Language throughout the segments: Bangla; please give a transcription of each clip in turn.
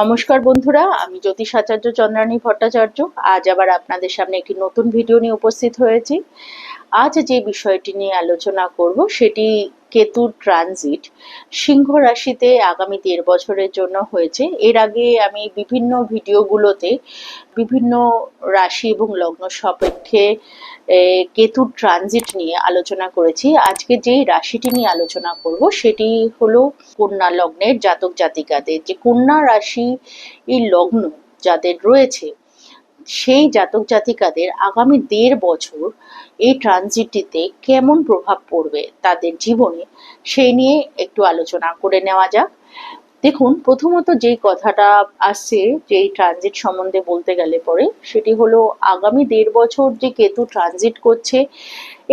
নমস্কার বন্ধুরা, আমি জ্যোতিষ আচার্য চন্দ্রানী ভট্টাচার্য। আজ আবার আপনাদের সামনে একটি নতুন ভিডিও নিয়ে উপস্থিত হয়েছি। আজ যে বিষয়টি নিয়ে আলোচনা করব, সেটি কেতুর ট্রানজিট সিংহ রাশিতে আগামী দেড় বছরের জন্য হয়েছে। এর আগে আমি বিভিন্ন ভিডিওগুলোতে বিভিন্ন রাশি এবং লগ্ন সাপেক্ষে কেতুর ট্রানজিট নিয়ে আলোচনা করেছি। আজকে যেই রাশিটি নিয়ে আলোচনা করব সেটি হলো কন্যা লগ্নের জাতক জাতিকাদের। যে কন্যা রাশি এই লগ্ন যাদের রয়েছে সেই জাতক জাতিকাদের আগামী দেড় বছর এই ট্রানজিটটিতে কেমন প্রভাব পড়বে তাদের জীবনে সেই নিয়ে একটু আলোচনা করে নেওয়া যাক। দেখুন, প্রথমত যেই কথাটা আসছে যে এই ট্রানজিট সম্বন্ধে বলতে গেলে পরে, সেটি হলো আগামী দেড় বছর যে কেতু ট্রানজিট করছে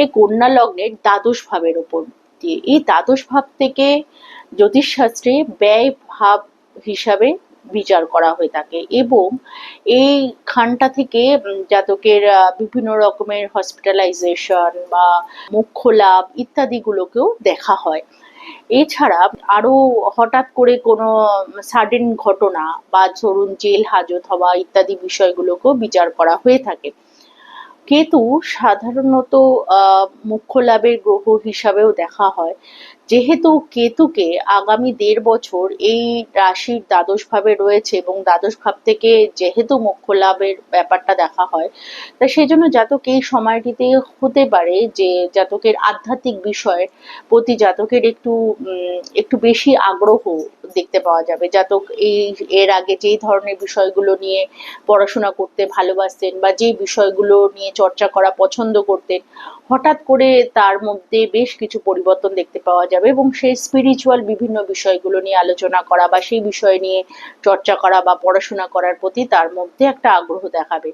এই কন্যা লগ্নের দ্বাদশ ভাবের ওপর দিয়ে। এই দ্বাদশ ভাব থেকে জ্যোতিষশাস্ত্রে ব্যয় ভাব হিসাবে বিচার করা হয়ে থাকে এবং এই খানটা থেকে জাতকের বিভিন্ন রকমের হসপিটালাইজেশন বা মুখ্য লাভ ইত্যাদিগুলোকেও দেখা হয়। এছাড়া আরও হঠাৎ করে কোনো সাডেন ঘটনা বা ধরুন জেল হাজত হওয়া ইত্যাদি বিষয়গুলোকেও বিচার করা হয়ে থাকে। কেতু সাধারণত মুখ্য লাভের গ্রহ হিসাবেও দেখা হয়। যেহেতু কেতুকে আগামী দেড় বছর এই রাশির দ্বাদশ ভাবে রয়েছে এবং দ্বাদশ ভাব থেকে যেহেতু মোক্ষ লাভের ব্যাপারটা দেখা হয়, তা সেই জন্য জাতক এই সময়টিতে হতে পারে যে জাতকের আধ্যাত্মিক বিষয়ের প্রতি জাতকের একটু একটু বেশি আগ্রহ দেখতে পাওয়া যাবে। জাতক এই, এর আগে যেই ধরনের বিষয়গুলো নিয়ে পড়াশোনা করতে ভালোবাসতেন বা যে বিষয়গুলো নিয়ে চর্চা করা পছন্দ করতেন, হঠাৎ করে তার মধ্যে বেশ কিছু পরিবর্তন দেখতে পাওয়া যাবে এবং সেই স্পিরিচুয়াল বিভিন্ন বিষয়গুলো নিয়ে আলোচনা করা বা সেই বিষয় নিয়ে চর্চা করা বা পড়াশোনা করার প্রতি তার মধ্যে একটা আগ্রহ দেখাবে।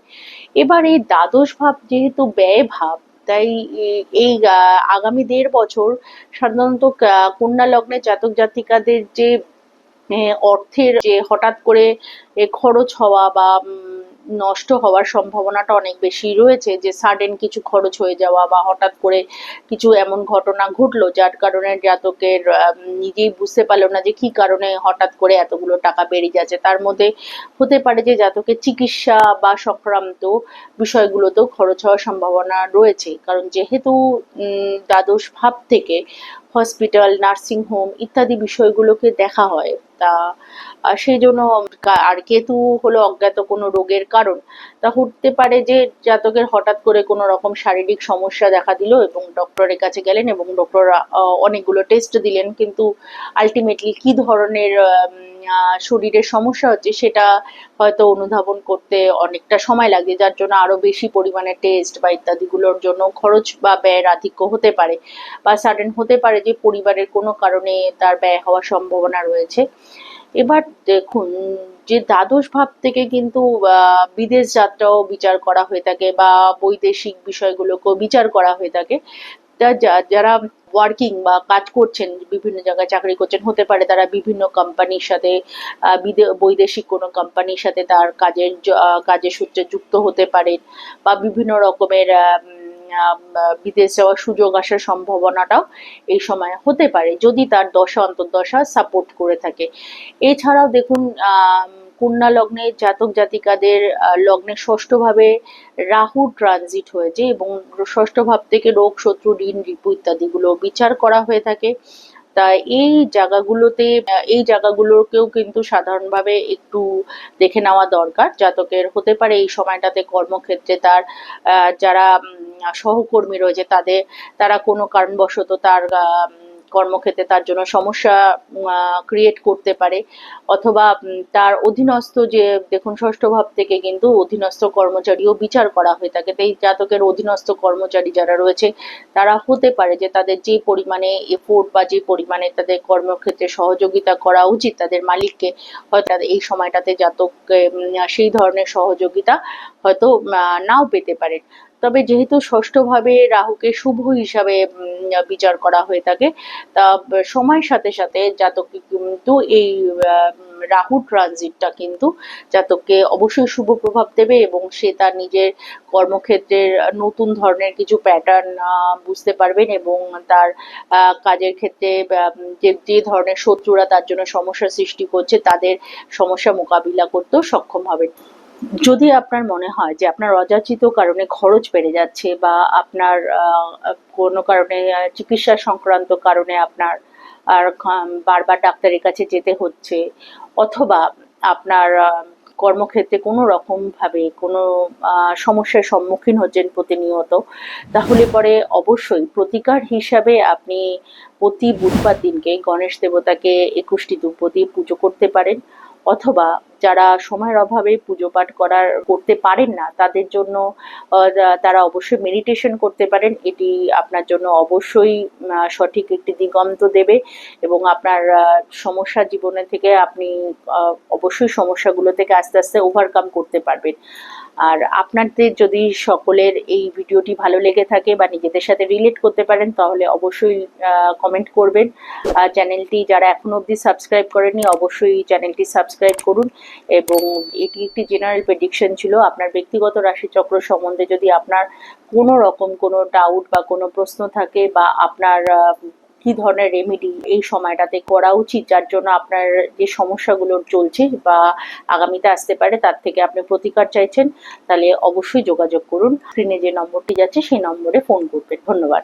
এবার এই দ্বাদশ ভাব যেহেতু ব্যয় ভাব, তাই এই, আগামী দেড় বছর সাধারণত কন্যা লগ্নে জাতক জাতিকাদের যে অর্থের যে হঠাৎ করে খরচ হওয়া বা নষ্ট হওয়ার সম্ভাবনাটা অনেক বেশি রয়েছে, যে সাডেন কিছু খরচ হয়ে যাওয়া বা হঠাৎ করে কিছু এমন ঘটনা ঘটলো যার কারণে জাতকের নিজেই বুঝতে পারল না যে কি কারণে হঠাৎ করে এতগুলো টাকা বেরিয়ে যাচ্ছে। তার মধ্যে হতে পারে যে জাতকের চিকিৎসা বা সংক্রান্ত বিষয়গুলোতেও খরচ হওয়ার সম্ভাবনা রয়েছে। কারণ যেহেতু দ্বাদশ ভাব থেকে হসপিটাল নার্সিং হোম ইত্যাদি বিষয়গুলোকে দেখা হয় তা সেই জন্য আর কেতু হলো অজ্ঞাত কোনো রোগের কারণ, তা হতে পারে যে জাতকের হঠাৎ করে কোনো রকম শারীরিক সমস্যা দেখা দিল এবং ডক্টরের কাছে গেলেন এবং ডক্টর অনেকগুলো টেস্ট দিলেন, কিন্তু আলটিমেটলি কি ধরনের শরীরের সমস্যা হচ্ছে সেটা হয়তো অনুধাবন করতে অনেকটা সময় লাগে, যার জন্য আরও বেশি পরিমাণে টেস্ট বা ইত্যাদিগুলোর জন্য খরচ বা ব্যয়ের আধিক্য হতে পারে বা সাডেন হতে পারে যে পরিবারের কোনো কারণে তার ব্যয় হওয়ার সম্ভাবনা রয়েছে। এবার দেখুন, যে দ্বাদশ ভাব থেকে কিন্তু বিদেশ যাত্রাও বিচার করা হয়ে থাকে বা বৈদেশিক বিষয়গুলোকেও বিচার করা হয়ে থাকে। যারা ওয়ার্কিং বা কাজ করছেন, বিভিন্ন জায়গায় চাকরি করছেন, হতে পারে তারা বিভিন্ন কোম্পানির সাথে বৈদেশিক কোনো কোম্পানির সাথে তার কাজের কাজের সূত্রে যুক্ত হতে পারেন বা বিভিন্ন রকমের বিদেশ যাওয়ার সুযোগ আসার সম্ভাবনাটাও এই সময় হতে পারে, যদি তার দশা, অন্তর্দশা সাপোর্ট করে থাকে। এছাড়াও দেখুন কন্যা লগ্নে জাতক জাতিকাদের লগ্নে ষষ্ঠভাবে রাহু ট্রানজিট হয়েছে এবং ষষ্ঠ ভাব থেকে রোগ, শত্রু, ঋণ, রিপু ইত্যাদিগুলো বিচার করা হয়ে থাকে। তা এই জায়গাগুলোতে এই জায়গাগুলোকেও কিন্তু সাধারণভাবে একটু দেখে নেওয়া দরকার। জাতকের হতে পারে এই সময়টাতে কর্মক্ষেত্রে তার যারা সহকর্মী রয়েছে তাদের, তারা কোনো কারণবশত তার কর্মক্ষেত্রে তার জন্য সমস্যা ক্রিয়েট করতে পারে। অথবা তার অধীনস্থ যে, দেখুন, ষষ্ঠ ভাব থেকে কিন্তু অধীনস্থ কর্মচারীও বিচার করা হয়ে থাকে। তাই জাতকের অধীনস্থ কর্মচারী যারা রয়েছে, তারা হতে পারে যে, তাদের যে পরিমাণে এফোর্ট বা যে পরিমাণে তাদের কর্মক্ষেত্রে সহযোগিতা করা উচিত তাদের মালিককে, হয়তো এই সময়টাতে জাতক সেই ধরনের সহযোগিতা হয়তো নাও পেতে পারেন তবে যেহেতু ষষ্ঠভাবে রাহুকে শুভ হিসাবে বিচার করা হয়ে থাকে, তা, সময়ের সাথে সাথে জাতক কিন্তু এই রাহু ট্রানজিটটা কিন্তু জাতককে অবশ্যই শুভ প্রভাব দেবে এবং সে তার নিজের কর্মক্ষেত্রের নতুন ধরনের কিছু প্যাটার্ন বুঝতে পারবেন এবং তার কাজের ক্ষেত্রে যে যে ধরনের শত্রুরা তার জন্য সমস্যা সৃষ্টি করছে, তাদের সমস্যা মোকাবিলা করতেও সক্ষম হবেন যদি আপনার মনে হয় যে আপনার অযাচিত কারণে খরচ বেড়ে যাচ্ছে বা আপনার কোনো কারণে চিকিৎসা সংক্রান্ত কারণে আপনার, আর বারবার ডাক্তারের কাছে যেতে হচ্ছে, অথবা আপনার কর্মক্ষেত্রে কোনো রকম ভাবে কোনো সমস্যার সম্মুখীন হচ্ছেন প্রতিনিয়ত, তাহলে পরে অবশ্যই প্রতিকার হিসাবে আপনি প্রতি বুধবার দিনকে গণেশ দেবতাকে একুশটি দিয়ে পুজো করতে পারেন। অথবা যারা সময়ের অভাবে পুজো পাঠ করার করতে পারেন না, তাদের জন্য তারা অবশ্যই মেডিটেশন করতে পারেন। এটি আপনার জন্য অবশ্যই সঠিক একটি দিগন্ত দেবে এবং আপনার সমস্যা জীবনে থেকে আপনি অবশ্যই সমস্যাগুলো থেকে আস্তে আস্তে ওভারকাম করতে পারবেন। আর আপনাদের যদি সকলের এই ভিডিওটি ভালো লেগে থাকে বা নিজেদের সাথে রিলেট করতে পারেন, তাহলে অবশ্যই কমেন্ট করবেন। চ্যানেলটি যারা এখনও অবধি সাবস্ক্রাইব করেনি অবশ্যই চ্যানেলটি সাবস্ক্রাইব করুন। এবং এটি একটি জেনারেল প্রেডিকশন ছিল, আপনার ব্যক্তিগত রাশিচক্র সম্বন্ধে যদি আপনার কোনো রকম কোনো ডাউট বা কোনো প্রশ্ন থাকে বা আপনার কি ধরনের রেমেডি এই সময়টাতে করা উচিত, যার জন্য আপনার যে সমস্যাগুলো চলছে বা আগামীতে আসতে পারে তার থেকে আপনি প্রতিকার চাইছেন, তাহলে অবশ্যই যোগাযোগ করুন। স্ক্রিনে যে নম্বরটি যাচ্ছে, সেই নম্বরে ফোন করবেন। ধন্যবাদ।